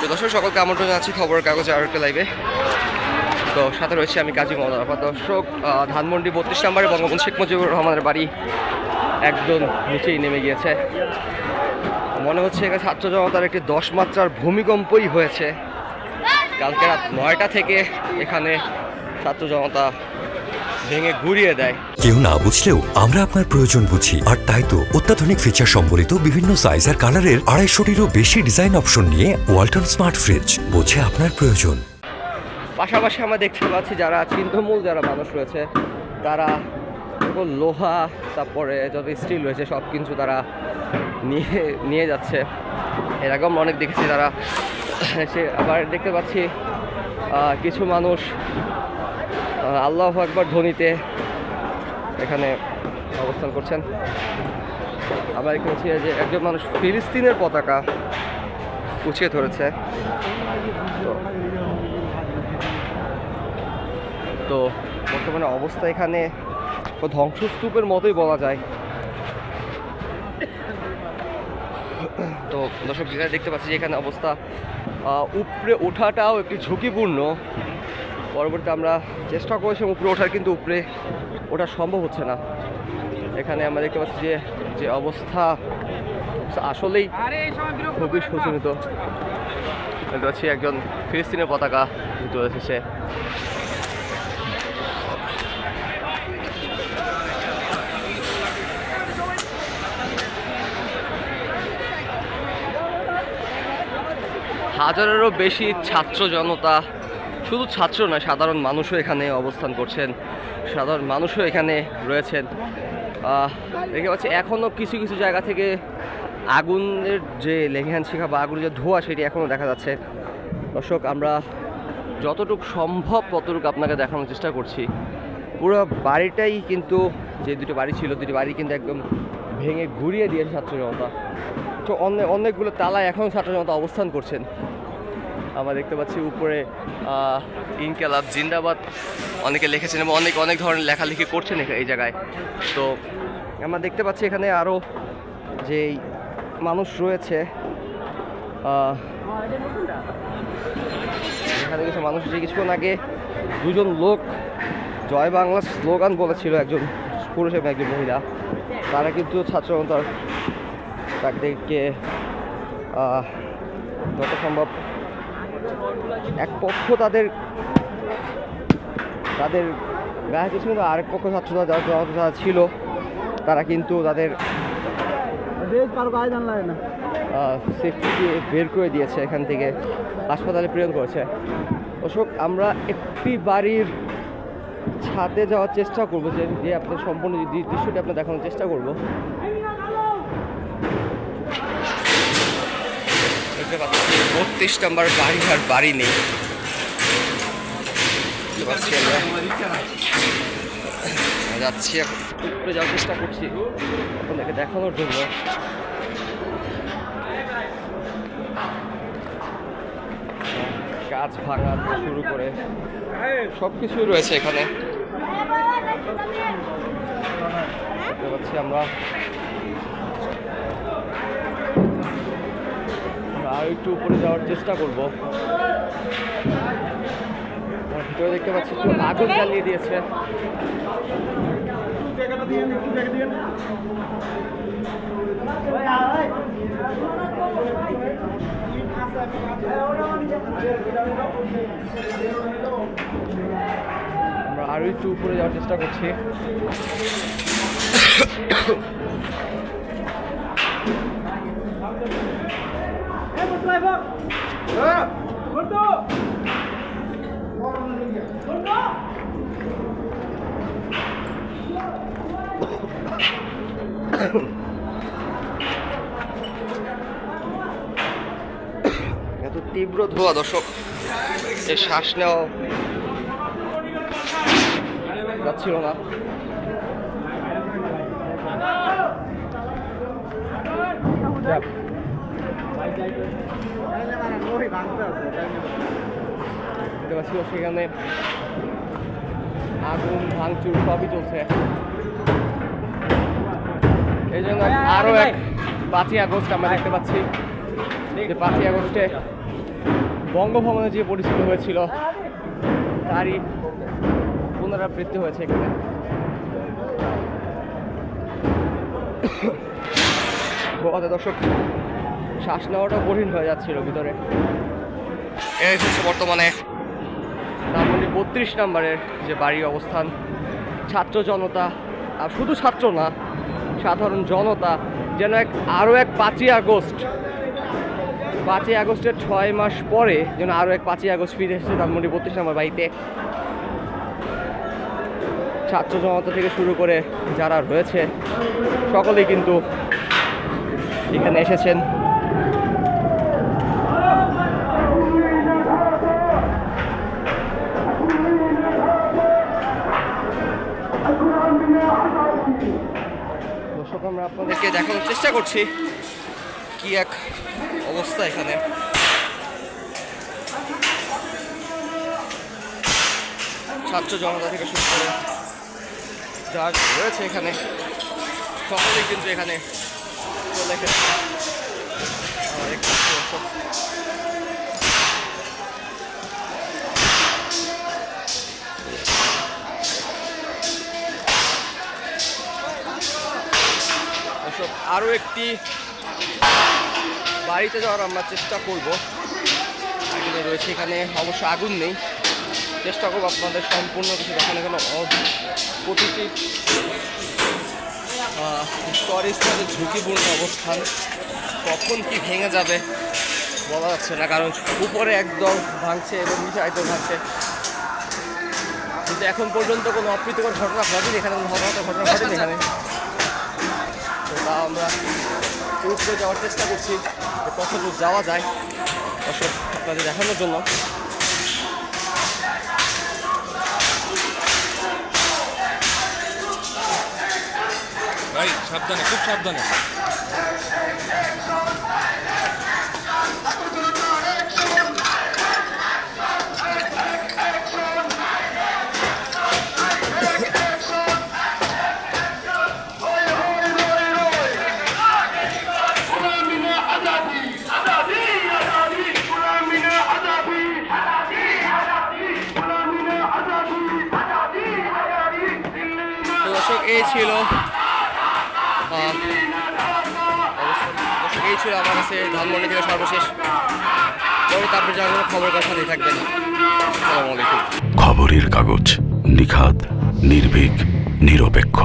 তো দর্শক, সকলকে আমন্ত্রণ জানাচ্ছি খবরের কাগজে আরও একটা লাইভে তো সাথে রয়েছে আমি কাজী মোহাম্মদ আরাফাত দর্শক ধানমন্ডি বত্রিশ নম্বরে বঙ্গবন্ধু শেখ মুজিবুর রহমানের বাড়ি একদম নিচেই নেমে গিয়েছে। মনে হচ্ছে এখানে ছাত্র জনতার একটি দশ মাত্রার ভূমিকম্পই হয়েছে। কালকে রাত নয়টা থেকে এখানে ছাত্র জনতা ভেঙে ঘুরিয়ে দেয়। কেউ না বুঝলেও আমরা আপনার প্রয়োজন বুঝি। আর তাই তো অত্যাধুনিক ফিচার সম্বলিত বিভিন্ন সাইজ আর কালারের আড়াইশোটিরও বেশি ডিজাইন অপশন নিয়ে ওয়ালটন স্মার্ট ফ্রিজ বোঝে আপনার প্রয়োজন। পাশাপাশি আমরা দেখতে পাচ্ছি যারা চিন্তামূল যারা মানুষ রয়েছে তারা লোহা তারপরে যত স্টিল রয়েছে সব কিছু তারা নিয়ে নিয়ে যাচ্ছে। এর আগেও আমরা অনেক দেখেছি তারা। সে আবার দেখতে পাচ্ছি কিছু মানুষ আল্লাহ একবার ধ্বনিতে এখানে অবস্থান করছেন। আবার দেখতে পাচ্ছি যে একজন মানুষ ফিলিস্তিনের পতাকা উঁচিয়ে ধরেছে। তো বর্তমানে অবস্থা এখানে ধ্বংসস্তূপের মতোই বলা যায়। তো দর্শক দেখতে পাচ্ছি যে এখানে অবস্থা উপরে ওঠাটাও একটি ঝুঁকিপূর্ণ। পরবর্তী আমরা চেষ্টা করেছিলাম উপরে ওঠার, কিন্তু উপরে ওঠা সম্ভব হচ্ছে না। এখানে আমরা দেখতে পাচ্ছি যে যে অবস্থা আসলেই খুবই শোচনীত দেখতে পাচ্ছি একজন ফিলিস্তিনের পতাকা তুলে এসেছে হাজারেরও বেশি ছাত্র জনতা শুধু ছাত্র নয়, সাধারণ মানুষও এখানে অবস্থান করছেন, সাধারণ মানুষও এখানে রয়েছেন। দেখতে পাচ্ছি এখনও কিছু কিছু জায়গা থেকে আগুনের যে লেঘিয়ান শিখা বা আগুনের যে ধোঁয়া সেটি এখনও দেখা যাচ্ছে। দর্শক, আমরা যতটুকু সম্ভব ততটুকু আপনাকে দেখানোর চেষ্টা করছি। পুরো বাড়িটাই কিন্তু, যে দুটো বাড়ি ছিল, দুটি বাড়ি কিন্তু একদম ভেঙে ঘুরিয়ে দিয়েছে ছাত্র জনতা তো অনেক অনেকগুলো তালায় এখনও ছাত্র জনতা অবস্থান করছেন। আমরা দেখতে পাচ্ছি উপরে ইনকালাব, জিন্দাবাদ। অনেকে লিখেছেন এবং অনেক অনেক ধরনের লেখালেখি করছেন এই জায়গায়। তো আমরা দেখতে পাচ্ছি এখানে আরও যেই মানুষ রয়েছে এখানে কিছু মানুষ যে কিছুক্ষণ আগে দুজন লোক, জয় বাংলা স্লোগান বলেছিল একজন পুরুষ এবং একজন মহিলা। তারা কিন্তু ছাত্র তাদেরকে যত সম্ভব এক পক্ষ তাদের তাদের গায়ে কিছু কিন্তু আরেক পক্ষ ছাত্র যারা ছিল তারা কিন্তু তাদের সেফটিকে বের করে দিয়েছে এখান থেকে হাসপাতালে প্রেরণ করেছে। অশোক আমরা একটি বাড়ির ছাদে যাওয়ার চেষ্টা করব যে আপনার সম্পূর্ণ দৃশ্যটি আপনার দেখানোর চেষ্টা করব। দেখতে পাচ্ছি বত্রিশ নম্বর বাড়ি আর বাড়ি নেই। যাচ্ছি এখন। উপরে যাওয়ার চেষ্টা করছি। আপনাদেরকে দেখানোর জন্য। গাছ ভাঙা শুরু করে সব কিছুই রয়েছে এখানে। দেখতে পাচ্ছি আমরা। আর একটু উপরে যাওয়ার চেষ্টা করব। ভিতরে দেখতে পাচ্ছি একটু আগুন জ্বালিয়ে দিয়েছে। আমরা আরও একটু উপরে যাওয়ার চেষ্টা করছি। এত তীব্র ধোয়া দর্শক। যে শ্বাস নেওয়া যাচ্ছিল না। যাক। সেখানে আগুন ভাঙচুর সবই চলছে। এই জন্য আরও এক পাঁচই আগস্ট আমরা দেখতে পাচ্ছি। যে পাঁচই আগস্টে বঙ্গভবনে যে পরিচিত হয়েছিল তারই পুনরাবৃত্তি হয়েছে এখানে। দর্শক। শ্বাস নেওয়াটা কঠিন হয়ে যাচ্ছিল ভিতরে। এই হচ্ছে বর্তমানে ধানমন্ডি বত্রিশ নম্বরের যে বাড়ি অবস্থান ছাত্র জনতা আর শুধু ছাত্র না সাধারণ জনতা যেন এক আরও এক পাঁচই আগস্ট পাঁচই আগস্টের ছয় মাস পরে যেন আরও এক পাঁচই আগস্ট ফিরে এসেছে ধানমন্ডি বত্রিশ নম্বর বাড়িতে। ছাত্র জনতা থেকে শুরু করে যারা রয়েছে সকলেই কিন্তু এখানে এসেছেন। আমরা আপনাদেরকে দেখানোর চেষ্টা করছি কি এক অবস্থা এখানে। ছাত্র জনতা থেকে শুরু করে যা রয়েছে এখানে, সকলেই কিন্তু এখানে চলে এসেছে। আরও একটি বাড়িতে যাওয়ার আমরা চেষ্টা করব। আগুনে রয়েছে এখানে, অবশ্য আগুন নেই। চেষ্টা করব আপনাদের সম্পূর্ণ কিছু দেখানো গেল প্রতিটি স্তরে স্তরে ঝুঁকিপূর্ণ অবস্থান। কখন কি ভেঙে যাবে বলা যাচ্ছে না, কারণ উপরে একদম ভাঙছে এবং নিচে একদম ভাঙছে। কিন্তু এখন পর্যন্ত কোনো অপ্রীতিকর ঘটনা ঘটেনি, এখানে কোনো ঘটনা ঘটেনি এখানে। তা আমরা উঠতে যাওয়ার চেষ্টা করছি, যে কতদূর যাওয়া যায় দর্শক, আপনাদের দেখানোর জন্য। ভাই, সাবধানে, খুব সাবধানে। এই ছিল এই ছিল আমার কাছে ধানমন্ডি থেকে সর্বশেষ। পরে তারপরে কোনো খবর কথা নিয়ে থাকবেন খবরের কাগজ নিখাত নির্ভীক, নিরপেক্ষ।